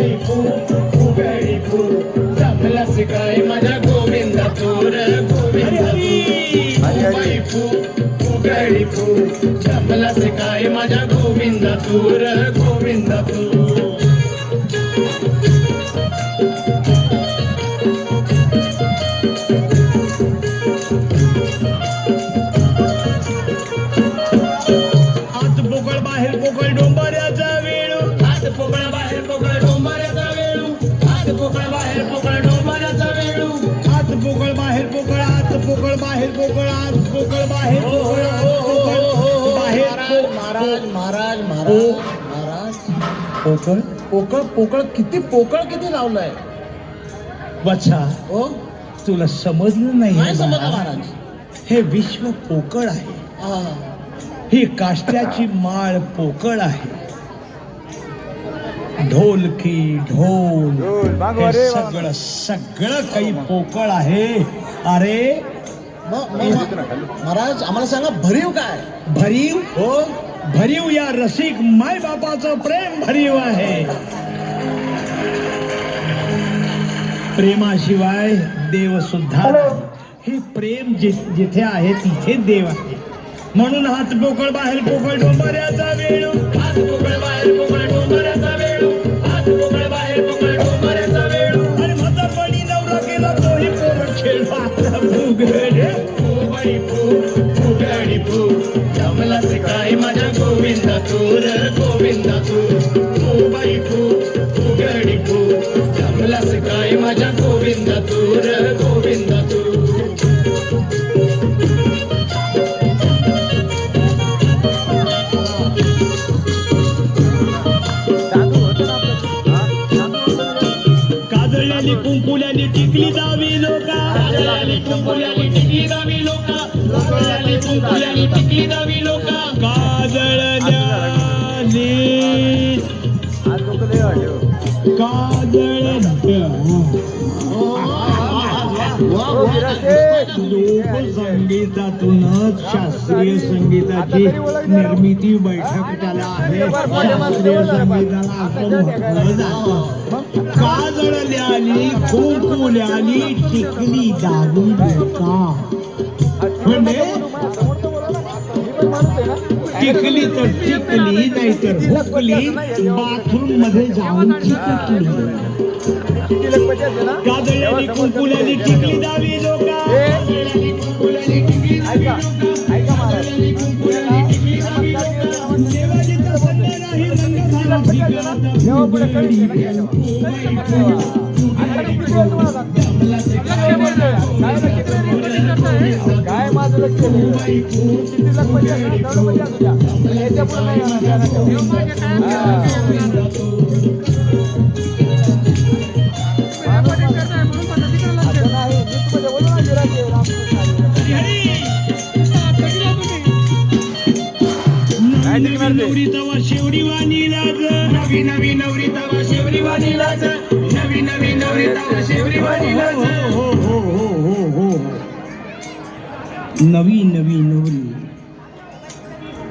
बाई फुगडी काय माझ्या गोविंदा फुगडी काय माझ्या गोविंदा गोविंदा तू पोकळ बाहेर पोकळ डोंबाऱ्या वेळ पोकळ बाहेर पोकळ आत पोकळ बाहेर पोकळ आत पोकळ बाहेर महाराज महाराज महाराज महाराज पोकळ पोकळ पोकळ किती पोकळ किती लावलंय? बच्चा हो? तुला समजलं नाही समजलं. महाराज? हे विश्व पोकळ आहे. हा. ही काष्ट्याची माळ पोकळ आहे. ढोलकी ढोल. हे सगळं सगळं काही पोकळ आहे. अरे महाराज आम्हाला सांगा भरीव काय? भरीव? हो. भरीव या रसिक माय बापाचं प्रेम भरीव आहे. प्रेमाशिवाय देव सुद्धा. हे प्रेम जि- जिथे आहे तिथे देव आहे. म्हणून हात पोकळ बाहेर पोकळ डोंबाऱ्याचा वेळ. हात पोकळ बाहेर पोकळ डोंबाऱ्याचा वेळू. फू बाई फू फुगडी फू जमलास काय माझ्या गोविंदा तोर गोविंदा तू फू फू फुगडी फू जमलास काय माझ्या गोविंदा तोर गोविंदा तू कुंकुल्याली टिकली जावी लोका. काजळाली कुंकुल्याली टिकली जावी. लोका काजळाली कुंकुल्याली टिकली शास्त्रीय संगीताची निर्मिती बैठक त्याला आहे. शास्त्रीय संगीताला आपण म्हटलं जातं काजळल्याली टिकली दारू लोका टिकली तर टिकली नाही तर हुकली बाथरूममध्ये जाऊन चिकटली कुंकुल्याली टिकली दावी लोका. काय माझं लक्ष किती लक्ष पाहिजे ना? तेवढं असू द्या. याच्या पुढं नाही नवरी तवा शेवडी वाणी लाज नवी नवी नवरी तवा शेवरी वाणी लाज नवी नवी नवरी तवा शेवरी वाणी लाज नवी नवी नवरी